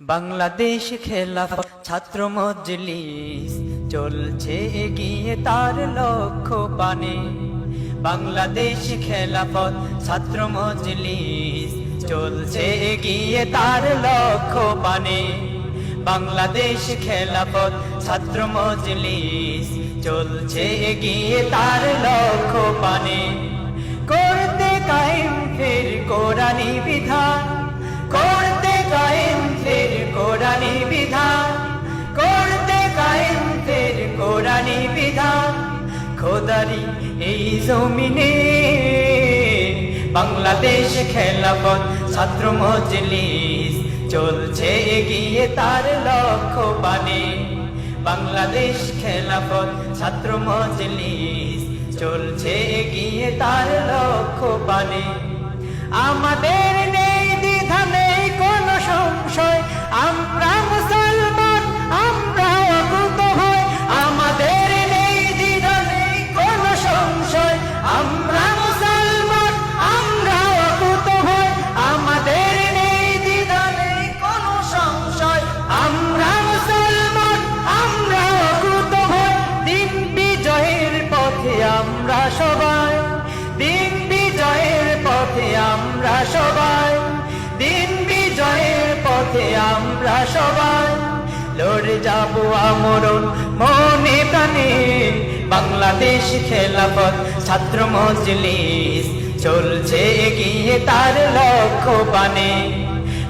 বাংলাদেশ খেলাফত ছাত্র মজলিস চলছে, এগিয়ে তার লক্ষ্য পানে বাংলাদেশ খেলাফত ছাত্র মজলিস চলছে, এগিয়ে তার লক্ষ্য পানে বাংলাদেশ খেলাফত ছাত্র মজলিস চলছে, এগিয়ে তার লক্ষ্য পানে করতে কায়েম ফের কোরআনি বিধান। কোরআনি বিধান, করতে খোদারি এই জমিনে। বাংলাদেশ খেলাফত ছাত্র মজলিস চলছে, এগিয়ে তার লক্ষ্য পানে বাংলাদেশ খেলাফত ছাত্র মজলিস চলছে, এগিয়ে তার লক্ষ্য পানে আমাদের আমরা সবাই লড়ে যাব আমরণ। মনে প্রাণে বাংলাদেশ খেলাফত ছাত্র মজলিস চলছে, এগিয়ে তার লক্ষ্য পানে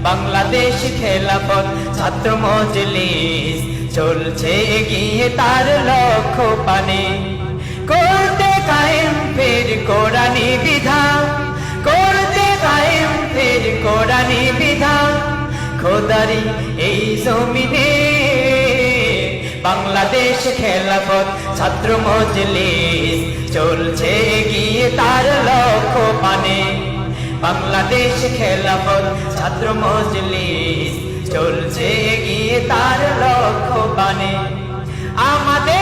বাংলাদেশ খেলাফত ছাত্র মজলিস চলছে, এগিয়ে তার লক্ষ্য পানে করতে কায়েম ফের কোরআনি খোদারি এই জমিনে বাংলাদেশ খেলাফত ছাত্র মজলিস চলছে গিয়ে তার লক্ষ্য পানে বাংলাদেশ খেলাফত ছাত্র মজলিস চলছে গিয়ে তার লক্ষ্য পানে আমাদের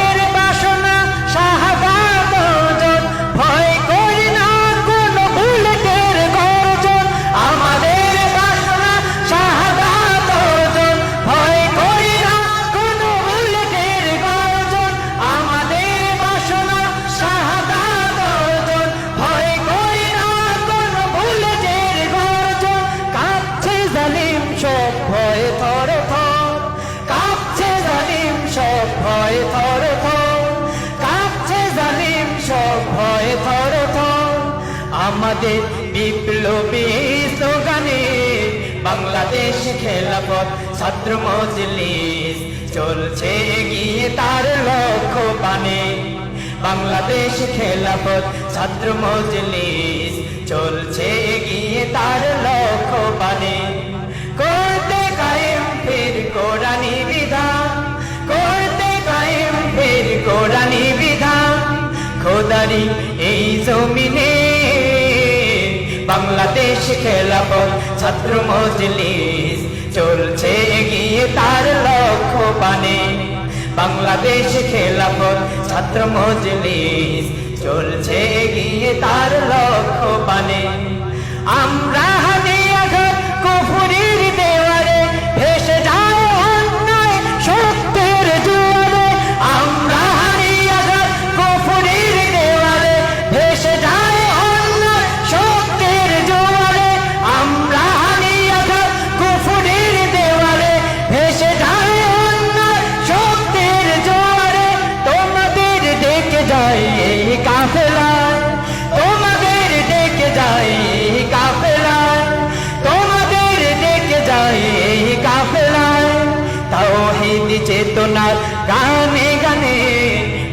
আমাদের বিপ্লবী স্লোগানে বাংলাদেশ খেলাফত ছাত্র মজলিস চলছে এগিয়ে তার লক্ষ্য পানে বাংলাদেশ খেলাফত ছাত্র মজলিস চলছে এগিয়ে তার লক্ষ্য পানে করতে কায়েম ফের কোরআনি বিধান। করতে কায়েম ফের কোরআনি বিধান। খোদারি এই জমিনে বাংলাদেশ খেলাফত ছাত্র মজলিস চলছে, এগিয়ে তার লক্ষ্য পানে বাংলাদেশ খেলাফত ছাত্র মজলিস চলছে, এগিয়ে তার লক্ষ্য পানে আমরা গানে গানে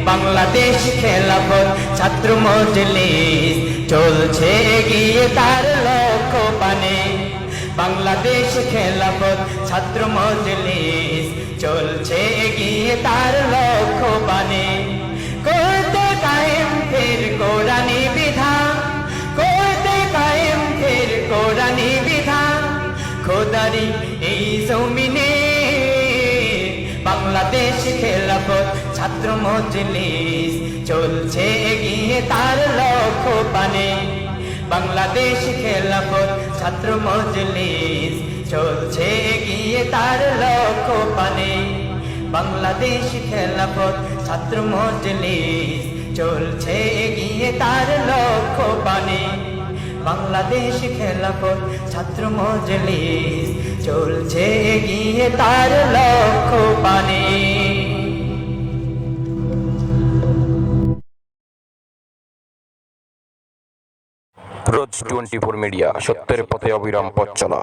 বাংলাদেশ খেলাফত ছাত্র মজলিস চলছে গিয়ে তার লক্ষ্য পানে বাংলাদেশ খেলাফত ছাত্র মজলিস চলছে, এগিয়ে তার লক্ষ্য পানে করতে কায়েম ফের কোরআনি বিধান। করতে কায়েম ফের কোরআনি খোদারি এই জমিনে বাংলাদেশ খেলাফত ছাত্র মজলিস। চলছে এগিয়ে তার লক্ষ্য পানে বাংলাদেশ খেলাফত ছাত্র মজলিস। চলছে এগিয়ে তার লক্ষ্য পানে বাংলাদেশ খেলাফত ছাত্র মজলিস। চলছে এগিয়ে তার লক্ষ্য পানে বাংলাদেশ খেলাফত ছাত্র মজলিস চলছে গিয়ে তার লক্ষ্য পানি রোজ টোয়েন্টি ফোর মিডিয়া, সত্যের পথে অবিরাম পথ চলা।